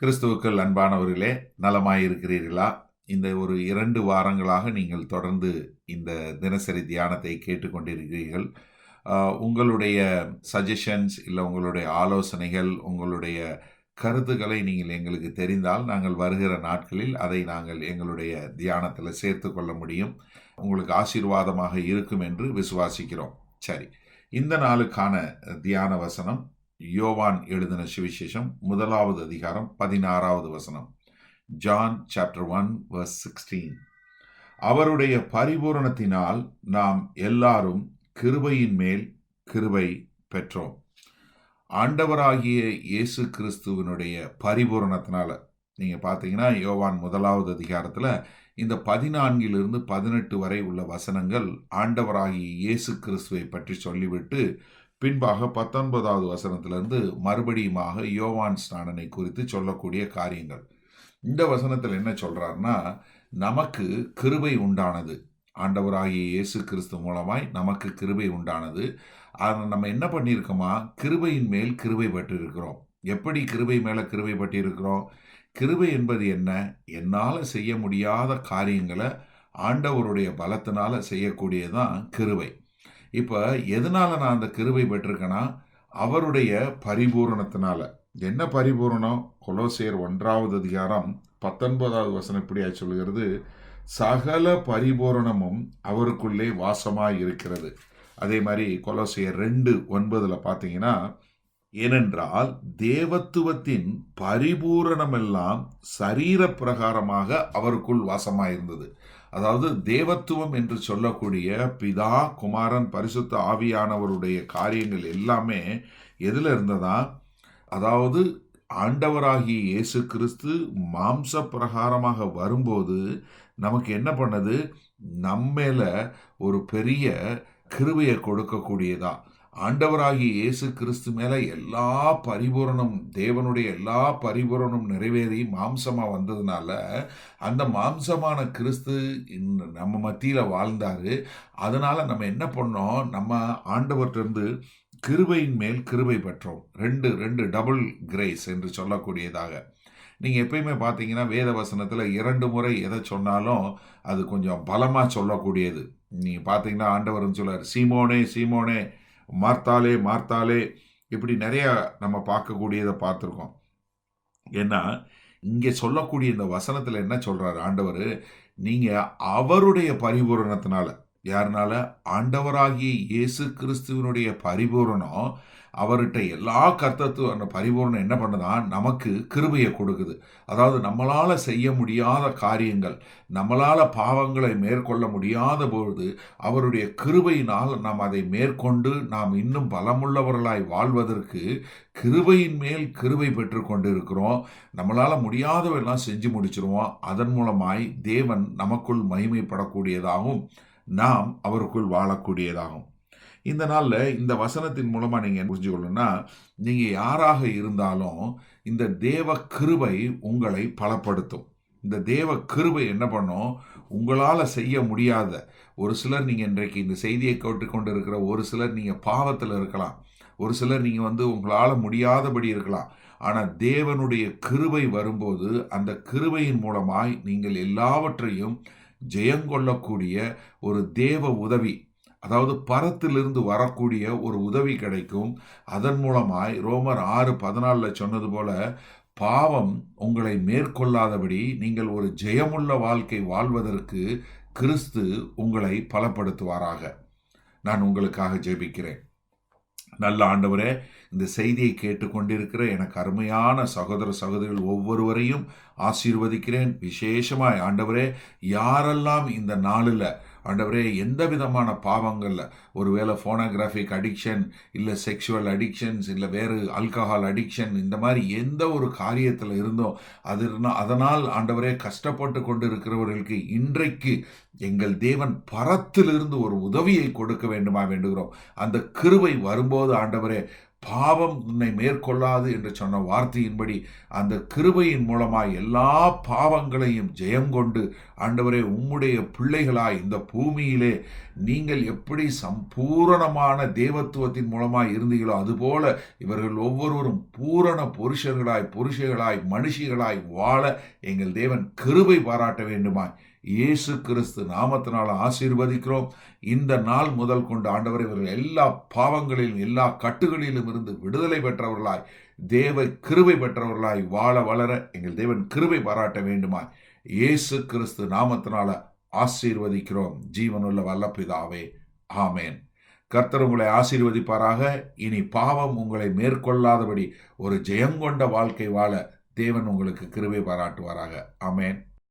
கிறிஸ்துவுக்கள் அன்பானவர்களே நலமாயிருக்கிறீர்களா? இந்த ஒரு இரண்டு வாரங்களாக நீங்கள் தொடர்ந்து இந்த தினசரி தியானத்தை கேட்டுக்கொண்டிருக்கிறீர்கள். உங்களுடைய சஜஷன்ஸ் இல்லை உங்களுடைய ஆலோசனைகள் உங்களுடைய கருத்துக்களை நீங்கள் எங்களுக்கு தெரிந்தால் நாங்கள் வருகிற நாட்களில் அதை நாங்கள் எங்களுடைய தியானத்தில் சேர்த்து கொள்ள முடியும். உங்களுக்கு ஆசீர்வாதமாக இருக்கும் என்று விசுவாசிக்கிறோம். சரி இந்த நாளுக்கான தியான வசனம் யோவான் எழுதின சுவிசேஷம் முதலாவது அதிகாரம் பதினாறாவது வசனம். John chapter one verse sixteen அவருடைய பரிபூரணத்தினால் நாம் எல்லாரும் கிருபையின் மேல் கிருபை பெற்றோம். ஆண்டவராகிய இயேசு கிறிஸ்துவனுடைய பரிபூரணத்தினால நீங்கள் பார்த்தீங்கன்னா யோவான் முதலாவது அதிகாரத்தில் இந்த பதினான்கிலிருந்து பதினெட்டு வரை உள்ள வசனங்கள் ஆண்டவராகிய இயேசு கிறிஸ்துவை பற்றி சொல்லிவிட்டு பின்பாக பத்தொன்பதாவது வசனத்திலிருந்து மறுபடியுமாக யோவான் ஸ்நானனை குறித்து சொல்லக்கூடிய காரியங்கள். இந்த வசனத்தில் என்ன சொல்கிறாருன்னா நமக்கு கிருபை உண்டானது. ஆண்டவராகிய இயேசு கிறிஸ்து மூலமாய் நமக்கு கிருபை உண்டானது. அதை நம்ம என்ன பண்ணியிருக்கோமா? கிருபையின் மேல் கிருபை பட்டிருக்கிறோம். எப்படி கிருபை மேலே கிருபை பட்டிருக்கிறோம்? கிருபை என்பது என்ன? என்னால் செய்ய முடியாத காரியங்களை ஆண்டவருடைய பலத்தினால செய்யக்கூடியதான் கிருபை. இப்போ எதனால் நான் அந்த கிருபை பெற்றிருக்கேன்னா அவருடைய பரிபூரணத்தினால. என்ன பரிபூரணம்? கொலோசியர் ஒன்றாவது அதிகாரம் பத்தொன்பதாவது வசனம் இப்படியா சொல்லுகிறது. சகல பரிபூரணமும் அவருக்குள்ளே வாசமாக இருக்கிறது அதே மாதிரி கொலோசியர் ரெண்டு ஒன்பதில் பார்த்தீங்கன்னா ஏனென்றால் தேவத்துவத்தின் பரிபூரணமெல்லாம் சரீர பிரகாரமாக அவருக்குள் வாசமாயிருந்தது. அதாவது தேவத்துவம் என்று சொல்லக்கூடிய பிதா குமாரன் பரிசுத்த ஆவியானவருடைய காரியங்கள் எல்லாமே எதில் இருந்ததா? அதாவது ஆண்டவராகிய இயேசு கிறிஸ்து மாம்ச பிரகாரமாக வரும்போது நமக்கு என்ன பண்ணது? நம்மேல ஒரு பெரிய கிருபையை கொடுக்கக்கூடியதா? ஆண்டவராகிய இயேசு கிறிஸ்து மேல எல்லா பரிபூரணம் தேவனுடைய எல்லா பரிபூரணம் நிறைவேறி மாம்சமா வந்ததுனால அந்த மாம்சமான கிறிஸ்து நம்ம மத்தியில வாழ்ந்தாரு. அதனால நம்ம என்ன பண்ணோம்? நம்ம ஆண்டவர்கிட்ட கிருபையின் மேல் கிருபை பெற்றோம். ரெண்டு ரெண்டு டபுள் கிரேஸ் என்று சொல்லக்கூடியதாக. நீங்கள் எப்பயுமே பார்த்தீங்கன்னா வேத வசனத்தில் இரண்டு முறை எதை சொன்னாலும் அது கொஞ்சம் பலமாக சொல்லக்கூடியது. நீங்கள் பார்த்தீங்கன்னா ஆண்டவர்னு சொல்லார் சீமோனே சீமோனே மார்த்தாலே மார்த்தாலே இப்படி நிறைய நம்ம பார்க்கக்கூடியதை பார்த்துருக்கோம். ஏன்னா இங்கே சொல்லக்கூடிய இந்த வசனத்தில் என்ன சொல்கிறார் ஆண்டவர்? நீங்கள் அவருடைய பரிபூரணத்தினால யாருனால? ஆண்டவராகிய இயேசு கிறிஸ்துவனுடைய பரிபூரணம் அவர்கிட்ட எல்லா கர்த்தத்துவம் அந்த பரிபூரணம் என்ன பண்ணுதான் நமக்கு கிருபையை கொடுக்குது. அதாவது நம்மளால் செய்ய முடியாத காரியங்கள் நம்மளால் பாவங்களை மேற்கொள்ள முடியாத பொழுது அவருடைய கிருபையினால் நாம் அதை மேற்கொண்டு நாம் இன்னும் பலமுள்ளவர்களாய் வாழ்வதற்கு கிருபையின் மேல் கிருபை பெற்று கொண்டிருக்கிறோம். நம்மளால் முடியாதவெல்லாம் செஞ்சு முடிச்சிருவோம். அதன் மூலமாய் தேவன் நமக்குள் மகிமைப்படக்கூடியதாகவும் நாம் அவருக்குள் வாழக்கூடியதாகும். இந்த நாளில் இந்த வசனத்தின் மூலமாக நீங்கள் புரிஞ்சுக்கணும்னா நீங்கள் யாராக இருந்தாலும் இந்த தேவ கிருபை உங்களை பலப்படுத்தும். இந்த தேவ கிருபை என்ன பண்ணும்? உங்களால் செய்ய முடியாத ஒரு சிலர் நீங்கள் இன்றைக்கு இந்த செய்தியை கேட்டுக்கொண்டு இருக்கிற ஒரு சிலர் நீங்கள் பாவத்தில் இருக்கலாம். ஒரு சிலர் நீங்கள் வந்து உங்களால் முடியாதபடி இருக்கலாம். ஆனால் தேவனுடைய கிருபை வரும்போது அந்த கிருபையின் மூலமாய் நீங்கள் எல்லாவற்றையும் ஜெயங்கொள்ளக்கூடிய ஒரு தேவ உதவி அதாவது பரத்திலிருந்து வரக்கூடிய ஒரு உதவி கிடைக்கும். அதன் மூலமாய் ரோமர் ஆறு பதினாலில் சொன்னது போல பாவம் உங்களை மேற்கொள்ளாதபடி நீங்கள் ஒரு ஜெயமுள்ள வாழ்க்கை வாழ்வதற்கு கிறிஸ்து உங்களை பலப்படுத்துவாராக. நான் உங்களுக்காக ஜெபிக்கிறேன். நல்ல ஆண்டவரே இந்த செய்தியை கேட்டுக்கொண்டிருக்கிற எனக்கு அருமையான சகோதர சகோதரிகள் ஒவ்வொருவரையும் ஆசீர்வதிக்கிறேன். விசேஷமாய் ஆண்டவரே யாரெல்லாம் இந்த நாளில் ஆண்டவரே எந்த விதமான பாவங்களில் ஒருவேளை ஃபோனோகிராஃபிக் அடிக்ஷன் இல்லை செக்ஷுவல் அடிக்ஷன்ஸ் இல்லை வேறு ஆல்கஹால் அடிக்ஷன் இந்த மாதிரி எந்த ஒரு காரியத்தில் இருந்தோ அது அதனால் ஆண்டவரே கஷ்டப்பட்டு கொண்டு இருக்கிறவர்களுக்கு இன்றைக்கு எங்கள் தேவன் பரத்திலிருந்து ஒரு உதவியை கொடுக்க வேண்டுமா வேண்டுகிறோம். அந்த கிருவை வரும்போது ஆண்டவரே பாவம் உன்னை மேற்கொள்ளாது என்று சொன்ன வார்த்தையின்படி அந்த கிருபையின் மூலமாய் எல்லா பாவங்களையும் ஜெயம் கொண்டு ஆண்டவரே உம்முடைய பிள்ளைகளாய் இந்த பூமியிலே நீங்கள் எப்படி சம்பூரணமான தேவத்துவத்தின் மூலமாய் இருந்தீங்களோ அதுபோல இவர்கள் ஒவ்வொருவரும் பூரண புருஷர்களாய் புருஷர்களாய் மனுஷிகளாய் வாழ எங்கள் தேவன் கிருபை பாராட்ட வேண்டுமாய். இயேசு கிறிஸ்து நாமத்தினால் ஆசீர்வதிக்கிறோம். இந்த நாள் முதல் கொண்டு ஆண்டவர் இவர்கள் எல்லா பாவங்களிலும் எல்லா கட்டுகளிலும் இருந்து விடுதலை பெற்றவர்களாய் தேவ கிருபை பெற்றவர்களாய் வாழ வளர எங்கள் தேவன் கிருபை பாராட்ட வேண்டுமாய். இயேசு கிறிஸ்து நாமத்தினால ஆசீர்வதிக்கிறோம். ஜீவனுள்ள வல்லப்பிதாவே. ஆமேன். கர்த்தர் உங்களை ஆசீர்வதிப்பாராக. இனி பாவம் உங்களை மேற்கொள்ளாதபடி ஒரு ஜெயங்கொண்ட வாழ்க்கை வாழ தேவன் உங்களுக்கு கிருபை பாராட்டுவாராக. ஆமேன்.